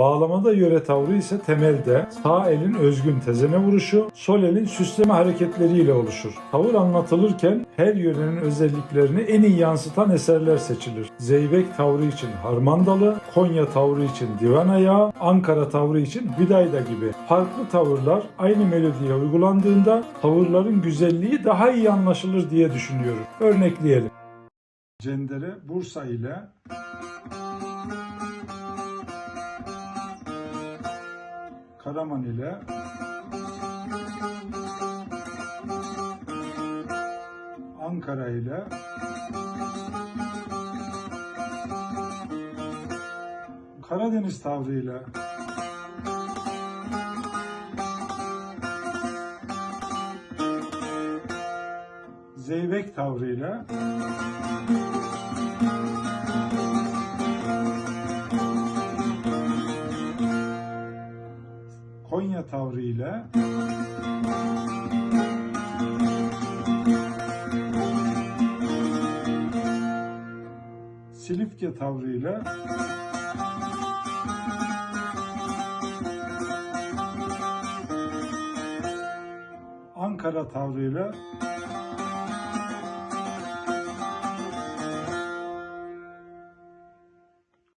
Bağlamada yöre tavrı ise temelde sağ elin özgün tezene vuruşu, sol elin süsleme hareketleriyle oluşur. Tavır anlatılırken her yörenin özelliklerini en iyi yansıtan eserler seçilir. Zeybek tavrı için Harmandalı, Konya tavrı için Divan Ayağı, Ankara tavrı için Hüdayda gibi farklı tavırlar aynı melodiye uygulandığında tavırların güzelliği daha iyi anlaşılır diye düşünüyorum. Örnekleyelim. Cendere Bursa ile Karaman ile Ankara ile Karadeniz tavrıyla Zeybek tavrıyla Konya tavrıyla Silifke tavrıyla Ankara tavrıyla